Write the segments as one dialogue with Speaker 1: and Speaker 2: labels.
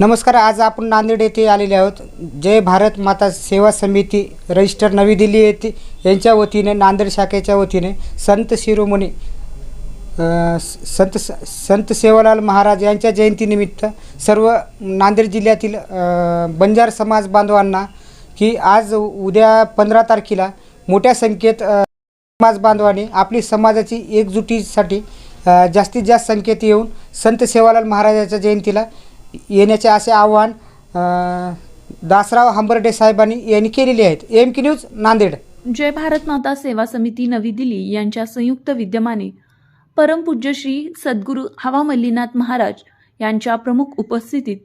Speaker 1: नमस्कार आज आपण नांदेड येथे आलेले आहोत. जय भारत माता सेवा समिती रजिस्टर नवी दिल्ली येथे यांच्या वतीने नांदेड शाखेच्या वतीने संत शिरोमणी संत स- संत सेवालाल महाराज यांच्या जयंतीनिमित्त सर्व नांदेड जिल्ह्यातील बंजार समाज बांधवांना की आज उद्या पंधरा तारखेला मोठ्या संख्येत समाज बांधवांनी आपली समाजाची एकजुटीसाठी जास्तीत जास्त संख्येत येऊन संत सेवालाल महाराजाच्या जयंतीला येण्याचे असे आव्हान दासराव हंबर्डे साहेबांनी यांनी केलेले आहेत. M K news Nanded.
Speaker 2: जय भारत माता सेवा समिती नवी दिल्ली यांच्या संयुक्त विद्यमाने परमपूज्य श्री सद्गुरू हवा मल्लीनाथ महाराज यांच्या प्रमुख उपस्थितीत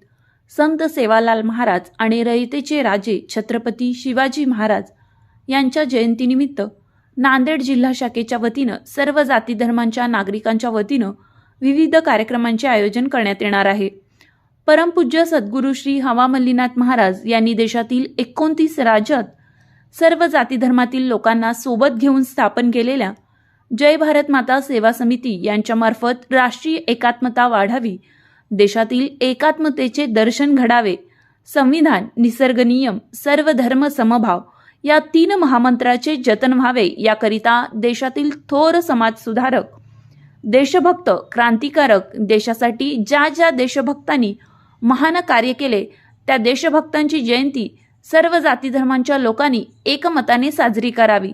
Speaker 2: संत सेवालाल महाराज आणि रयतेचे राजे छत्रपती शिवाजी महाराज यांच्या जयंतीनिमित्त नांदेड जिल्हा शाखेच्या वतीनं सर्व जाती धर्मांच्या नागरिकांच्या वतीनं विविध कार्यक्रमांचे आयोजन करण्यात येणार आहे. परमपूज्य सद्गुरू श्री हवा मल्लीनाथ महाराज यांनी देशातील एकोणतीस राज्यात सर्व जाती धर्मातील लोकांना सोबत घेऊन स्थापन केलेल्या जय भारत माता सेवा समिती यांच्यामार्फत राष्ट्रीय एकात्मता वाढावी देशातील एकात्मतेचे दर्शन घडावे संविधान निसर्ग नियम सर्व धर्म समभाव या तीन महामंत्राचे जतन व्हावे याकरिता देशातील थोर समाजसुधारक देशभक्त क्रांतिकारक देशासाठी ज्या ज्या देशभक्तांनी महान कार्य केले. त्या देशभक्तांची जयंती सर्व जाती धर्मांच्या लोकांनी एकमताने साजरी करावी.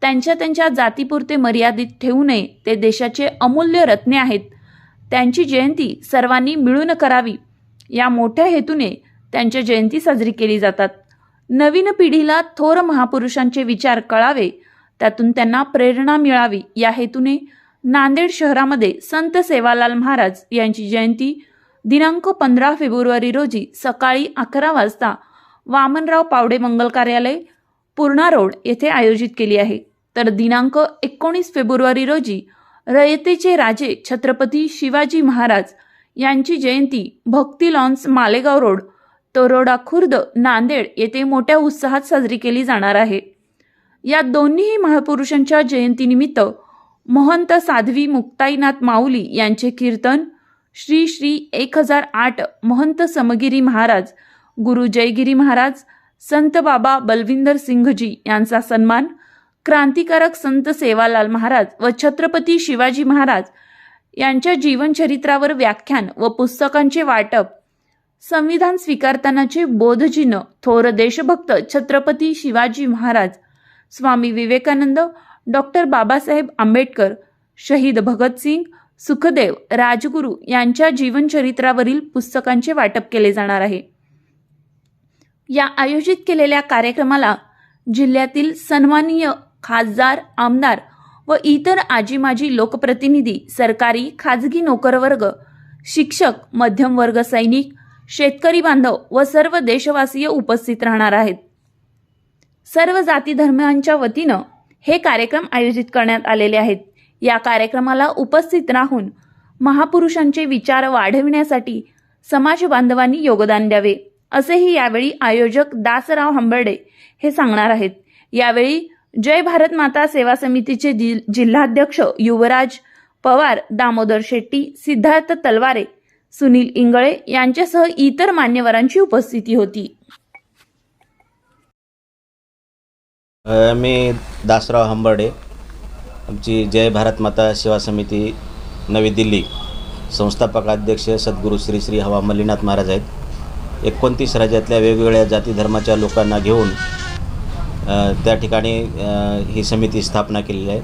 Speaker 2: त्यांच्या त्यांच्या जातीपुरते मर्यादित ठेवू नये ते देशाचे अमूल्य रत्ने आहेत. त्यांची जयंती सर्वांनी मिळून करावी. या मोठ्या हेतूने त्यांच्या जयंती साजरी केली जातात. नवीन पिढीला थोर महापुरुषांचे विचार कळावे. त्यातून त्यांना प्रेरणा मिळावी. या हेतूने नांदेड शहरामध्ये संत सेवालाल महाराज यांची जयंती दिनांक पंधरा फेब्रुवारी रोजी सकाळी अकरा वाजता वामनराव पावडे मंगल कार्यालय पूर्णा रोड येथे आयोजित केली आहे. तर दिनांक एकोणीस फेब्रुवारी रोजी रयतेचे राजे छत्रपती शिवाजी महाराज यांची जयंती भक्ती लॉन्स मालेगाव रोड तरोडा खुर्द नांदेड येथे मोठ्या उत्साहात साजरी केली जाणार आहे. या दोन्हीही महापुरुषांच्या जयंतीनिमित्त महंत साध्वी मुक्ताईनाथ माऊली यांचे कीर्तन श्री श्री एक हजार आठ महंत समगिरी महाराज गुरु जयगिरी महाराज संत बाबा बलविंदर सिंघजी यांचा सन्मान क्रांतिकारक संत सेवालाल महाराज व छत्रपती शिवाजी महाराज यांच्या जीवनचरित्रावर व्याख्यान व पुस्तकांचे वाटप संविधान स्वीकारतानाचे बोधचिन्ह थोर देशभक्त छत्रपती शिवाजी महाराज स्वामी विवेकानंद डॉक्टर बाबासाहेब आंबेडकर शहीद भगतसिंग सुखदेव राजगुरू यांच्या जीवनचरित्रावरील पुस्तकांचे वाटप केले जाणार आहे. या आयोजित केलेल्या कार्यक्रमाला जिल्ह्यातील सन्माननीय खासदार आमदार व इतर आजी माजी लोकप्रतिनिधी सरकारी खाजगी नोकरवर्ग शिक्षक मध्यमवर्ग सैनिक शेतकरी बांधव व सर्व देशवासीय उपस्थित राहणार आहेत. सर्व जाती धर्मांच्या वतीनं हे कार्यक्रम आयोजित करण्यात आलेले आहेत. या कार्यक्रमाला उपस्थित राहून महापुरुषांचे विचार वाढविण्यासाठी समाज बांधवांनी योगदान द्यावे असेही यावेळी आयोजक दासराव हंबर्डे हे सांगणार आहेत. यावेळी जय भारत माता सेवा समितीचे जिल्हाध्यक्ष युवराज पवार दामोदर शेट्टी सिद्धार्थ तलवारे सुनील इंगळे यांच्यासह इतर मान्यवरांची उपस्थिती होती.
Speaker 3: मी दासराव हंबर्डे. आमची जय भारत माता सेवा समिती नवी दिल्ली. संस्थापक अध्यक्ष सद्गुरू श्री श्री हवा मल्लीनाथ महाराज आहेत. एकोणतीस राज्यातल्या वेगवेगळ्या जाती धर्माच्या लोकांना घेऊन त्या ठिकाणी ही समिती स्थापना केलेली आहे.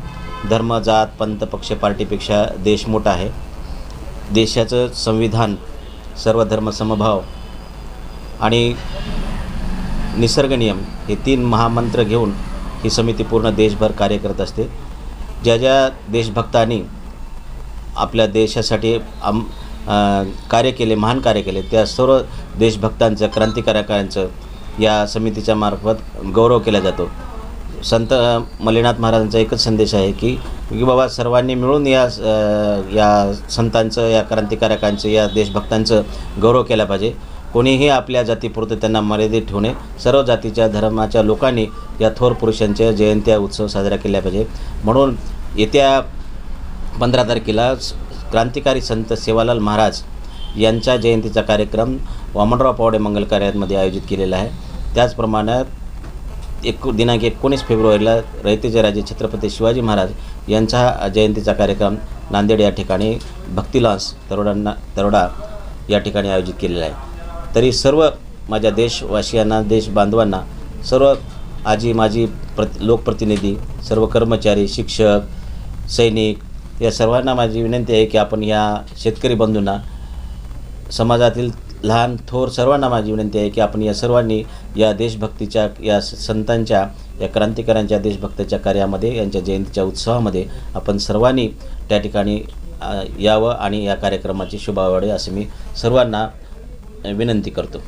Speaker 3: धर्म जात पंत पक्ष पार्टीपेक्षा देश मोठा आहे. देशाचं संविधान सर्व धर्म समभाव आणि निसर्ग नियम हे तीन महामंत्र घेऊन ही समिती पूर्ण देशभर कार्य करत असते. ज्या ज्या देशभक्तांनी आपल्या देशासाठी आम कार्य केले महान कार्य केले त्या सर्व देशभक्तांचं क्रांतिकारकांचं या समितीच्या मार्फत गौरव केला जातो. संत मल्लीनाथ महाराजांचा एकच संदेश आहे की की बाबा सर्वांनी मिळून या या संतांचं या क्रांतिकारकांचं या देशभक्तांचं गौरव केला पाहिजे. कोणीही आपल्या जातीपुरतं त्यांना मर्यादित ठेवणे सर्व जातीच्या धर्माच्या लोकांनी या थोर पुरुषांच्या जयंत्या उत्सव साजरा केल्या पाहिजे. म्हणून येत्या पंधरा तारखेला स- क्रांतिकारी संत सेवालाल महाराज यांच्या जयंतीचा कार्यक्रम वामनराव पावडे मंगल कार्यामध्ये आयोजित केलेला आहे. त्याचप्रमाणे एक दिनांक एकोणीस फेब्रुवारीला रयतेचे राजे छत्रपती शिवाजी महाराज यांचा जयंतीचा कार्यक्रम नांदेड या ठिकाणी भक्तिलांस तरोडांना तरोडा या ठिकाणी आयोजित केलेला आहे. तरी सर्व माझ्या देशवासियांना देश बांधवांना सर्व आजी माजी प्रत लोकप्रतिनिधी सर्व कर्मचारी शिक्षक सैनिक या सर्वांना माझी विनंती आहे की आपण या शेतकरी बंधूंना समाजातील लहान थोर सर्वांना माझी विनंती आहे की आपण या सर्वांनी या देशभक्तीच्या या संतांच्या या क्रांतिकारांच्या देशभक्तीच्या कार्यामध्ये यांच्या जयंतीच्या उत्सवामध्ये आपण सर्वांनी त्या ठिकाणी यावं आणि या कार्यक्रमाची शुभावडे असे मी सर्वांना विनंती करतो.